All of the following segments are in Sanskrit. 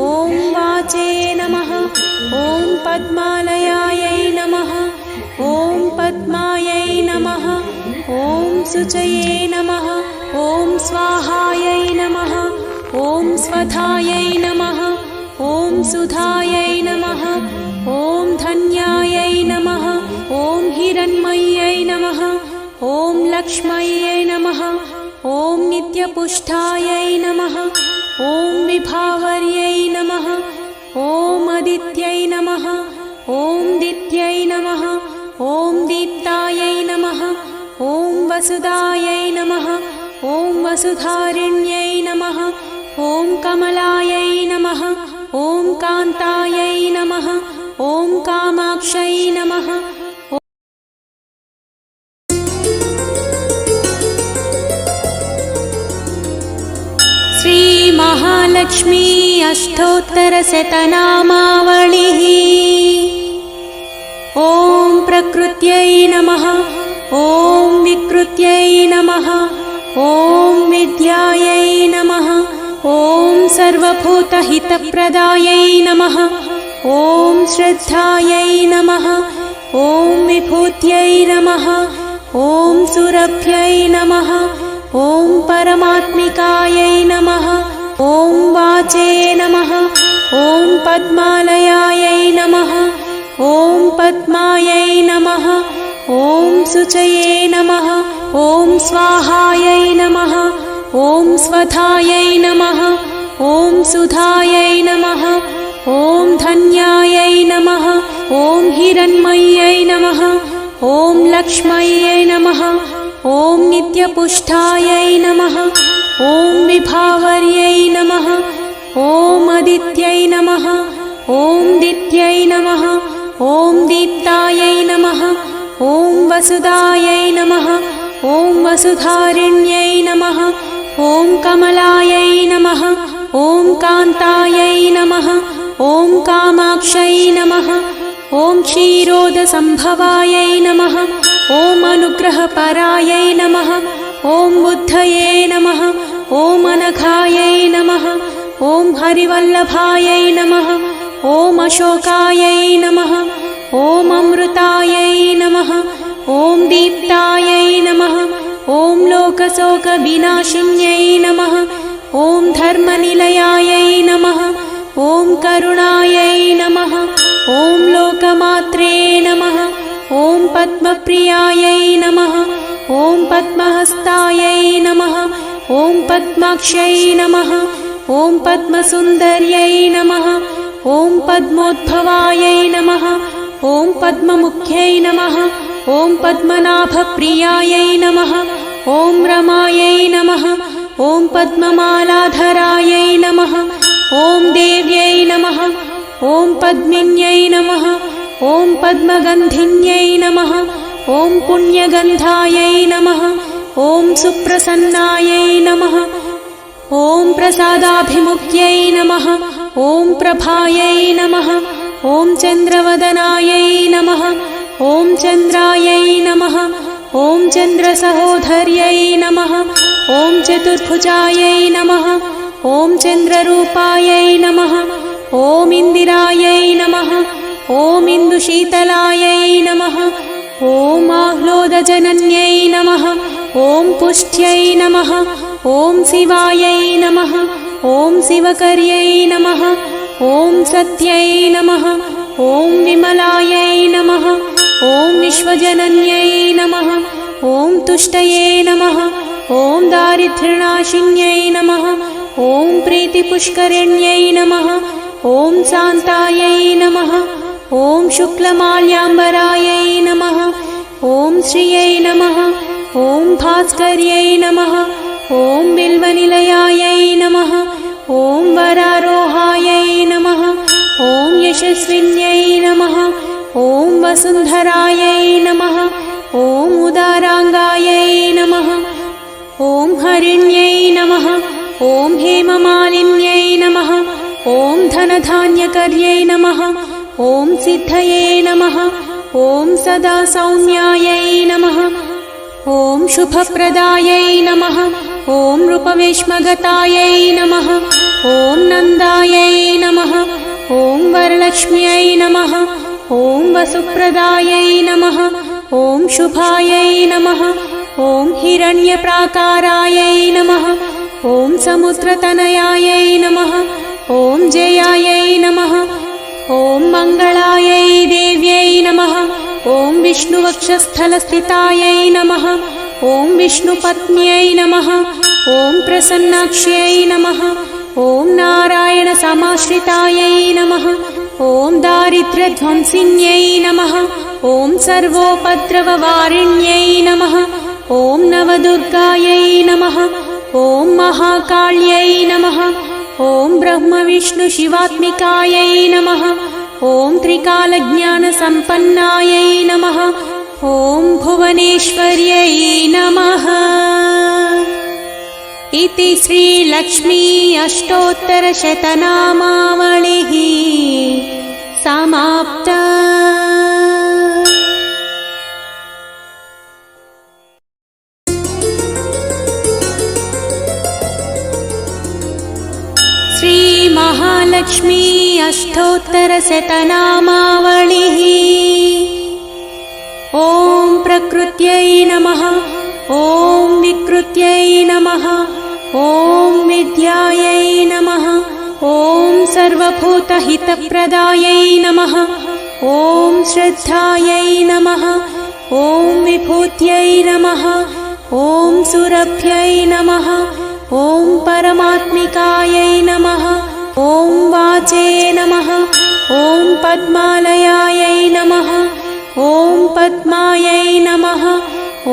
ॐ वाचे नमः ॐ पद्मालयायै नमः ॐ पद्मायै नमः ॐ शुचये नमः ॐ स्वाहायै नमः ॐ स्वधायै नमः ॐ सुधायै नमः ॐ धन्यायै नमः ॐ हिरण्मय्यै नमः ॐ लक्ष्मయ్यै नमः ॐ नित्यपुष्टायै नमः ॐ विभावर्यै नमः। ॐ अदित्यै नमः। ॐ दित्यै नमः। ॐ दीप्तायै नमः। ॐ वसुदायै नमः। ॐ वसुधारिण्यै नमः। ॐ कमलायै नमः। ॐ कान्तायै नमः। ॐ कामाक्षै नमः श्रीमहालक्ष्मी अष्टोत्तरशतनामावलिः। ॐ प्रकृत्यै नमः ॐ विकृत्यै नमः ॐ विद्यायै नमः ॐ सर्वभूतहितप्रदायै नमः ॐ श्रद्धायै नमः ॐ विभूत्यै नमः ॐ सुरभ्यै नमः ॐ परमात्मिकायै नमः पद्मालयायै नमः ॐ पद्मायै नमः ॐ शुचये नमः ॐ स्वाहायै नमः ॐ स्वधायै नमः ॐ सुधायै नमः ॐ धन्यायै नमः ॐ हिरण्मय्यै नमः ॐ लक्ष्मయ్यै नमः ॐ नित्यपुष्टायै नमः ॐ विभावर्यै नमः ॐ अदित्यै नमः। ॐ दित्यै नमः। ॐ दीप्तायै नमः। ॐ वसुदायै नमः। ॐ वसुधारिण्यै नमः। ॐ कमलायै नमः। ॐ कान्तायै नमः। ॐ कामाक्षै नमः। ॐ क्षीरोदसम्भवायै नमः। ॐ अनुग्रहपरायै नमः। ॐ बुद्धये नमः। ॐ अनघायै नमः ॐ हरिवल्लभायै नमः ॐ अशोकायै नमः ॐ अमृतायै नमः ॐ दीप्तायै नमः ॐ लोकशोकविनाशिन्यै नमः ॐ धर्मनिलयायै नमः ॐ करुणायै नमः ॐ लोकमात्रे नमः ॐ पद्मप्रियायै नमः ॐ पद्महस्तायै नमः ॐ पद्माक्षै नमः ॐ पद्मसुन्दर्यै नमः ॐ पद्मोद्भवायै नमः ॐ पद्ममुख्यै नमः ॐ पद्मनाभप्रियायै नमः ॐ रमायै नमः ॐ पद्ममालाधरायै नमः ॐ देव्यै नमः ॐ पद्मिन्यै नमः ॐ पद्मगन्धिन्यै नमः ॐ पुण्यगन्धायै नमः ॐ सुप्रसन्नायै नमः ॐ प्रसादाभिमुख्यै नमः ॐ प्रभायै नमः ॐ चन्द्रवदनायै नमः ॐ चन्द्रायै नमः ॐ चन्द्रसहोधर्यै नमः ॐ चतुर्भुजायै नमः ॐ चन्द्ररूपायै नमः ॐ इन्दिरायै नमः ॐ इन्दुशीतलायै नमः ॐ आह्लोदजनन्यै नमः ॐ पुष्ट्यै नमः ॐ शिवायै नमः ॐ शिवकर्यै नमः ॐ सत्यै नमः ॐ विमलायै नमः ॐ विश्वजनन्यै नमः ॐ तुष्टये नमः ॐ दारिद्र्यनाशिन्यै नमः ॐ प्रीतिपुष्करिण्यै नमः ॐ शान्तायै नमः ॐ शुक्लमाल्याम्बरायै नमः ॐ श्रियै नमः ॐ भास्कर्यै नमः ॐ बिल्वनिलयायै नमः ॐ वरारोहायै नमः यशस्विन्यै नमः ॐ वसुन्धरायै नमः ॐ उदाराङ्गायै नमः ॐ हरिण्यै नमः ॐ हेममालिन्यै नमः ॐ धनधान्यकर्यै नमः ॐ सिद्धये नमः ॐ सदा सौम्यायै नमः ॐ शुभप्रदायै नमः ॐ रूपवेश्मगतायै नमः। ॐ नन्दायै नमः। ॐ वरलक्ष्म्यै नमः। ॐ वसुप्रदायै नमः। ॐ शुभायै नमः। ॐ हिरण्यप्राकारायै नमः। ॐ समुद्रतनयायै नमः। ॐ जयायै नमः। ॐ मङ्गलायै देव्यै नमः। ॐ विष्णुवक्षस्थलस्थितायै नमः ॐ विष्णुपत्न्यै नमः ॐ प्रसन्नाक्ष्यै नमः ॐ नारायणसमाश्रितायै नमः ॐ दारिद्र्यध्वंसिन्यै नमः ॐ सर्वोपद्रववारिण्यै नमः ॐ नवदुर्गायै नमः ॐ महाकाल्यै नमः ॐ ब्रह्मविष्णुशिवात्मिकायै नमः ॐ त्रिकालज्ञानसम्पन्नायै नमः ॐ भुवनेश्वर्यै नमः। इति श्रीलक्ष्मी अष्टोत्तरशतनामावलिः समाप्ता। श्रीमहालक्ष्मी अष्टोत्तरशतनामावलिः सर्वभूतहितप्रदायै नमः ॐ श्रद्धायै नमः ॐ विभूत्यै नमः ॐ सुरभ्यै नमः ॐ परमात्मिकायै नमः ॐ वाचे नमः ॐ पद्मालयायै नमः ॐ पद्मायै नमः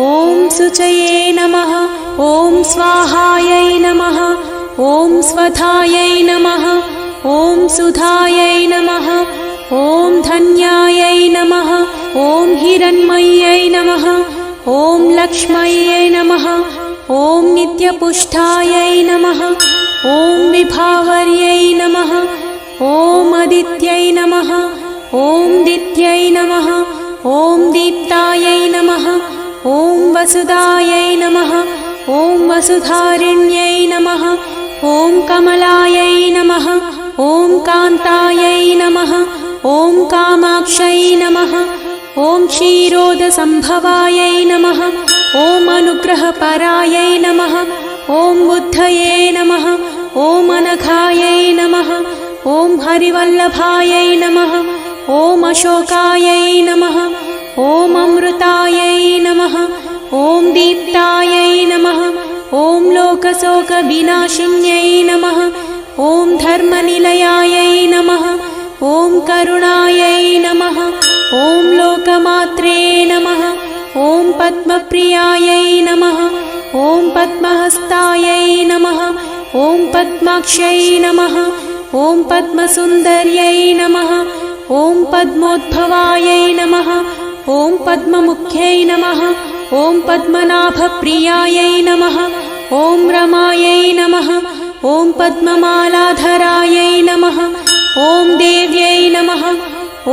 ॐ शुचये नमः ॐ स्वाहायै नमः ॐ स्वधायै नमः ॐ सुधायै नमः ॐ धन्यायै नमः ॐ हिरण्मय्यै नमः ॐ लक्ष्मयै नमः ॐ नित्यपुष्ठायै नमः ॐ विभावर्यै नमः ॐ अदित्यै नमः ॐ दित्यै नमः ॐ दीप्तायै नमः ॐ वसुदायै नमः ॐ वसुधारिण्यै नमः ॐ कमलायै नमः ॐ कान्तायै नमः ॐ कामाक्षै नमः ॐ क्षीरोदसम्भवायै नमः ॐ अनुग्रहपरायै नमः ॐ बुद्धये नमः ॐ अनघायै नमः ॐ हरिवल्लभायै नमः ॐ अशोकायै नमः ॐ अमृतायै नमः ॐ दीप्तायै नमः ॐ लोकशोकविनाशिन्यै नमः ॐ धर्मनिलयायै नमः ॐ करुणायै नमः ॐ लोकमात्रे नमः ॐ पद्मप्रियायै नमः ॐ पद्महस्तायै नमः ॐ पद्माक्ष्यै नमः ॐ पद्मसुन्दर्यै नमः ॐ पद्मोद्भवायै नमः ॐ पद्ममुख्यै नमः ॐ पद्मनाभप्रियायै नमः ॐ रमायै नमः ॐ पद्ममालाधरायै नमः ॐ देव्यै नमः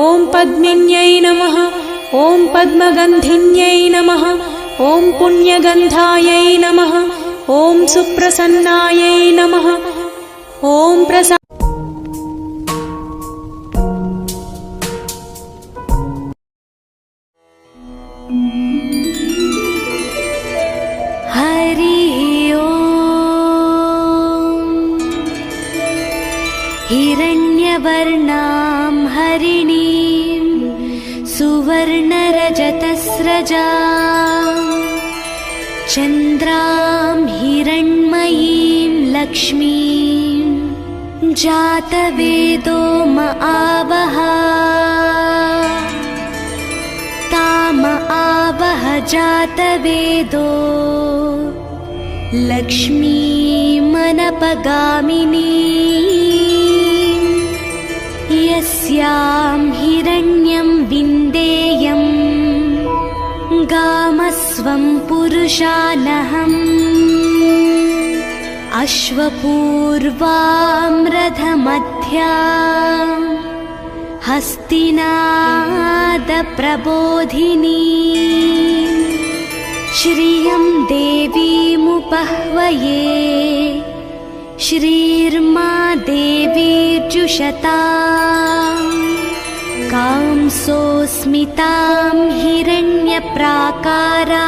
ॐ पद्मिन्यै नमः ॐ पद्मगन्धिन्यै नमः ॐ पुण्यगन्धायै नमः ॐ सुप्रसन्नायै नमः ॐ प्रसा हिरण्यवर्णां हरिणीं सुवर्णरजतस्रजा चन्द्रां हिरण्मयीं लक्ष्मीं जातवेदो म आवहा ताम आवह जातवेदो लक्ष्मीमनपगामिनी ्यां हिरण्यं विन्देयम् गामस्वं पुरुषानहम् अश्वपूर्वाम्रथमध्या हस्तिनादप्रबोधिनी श्रियं देवीमुपह्वये श्रीर्मा देवीर्जुषता कां सोऽस्मितां हिरण्यप्राकारा।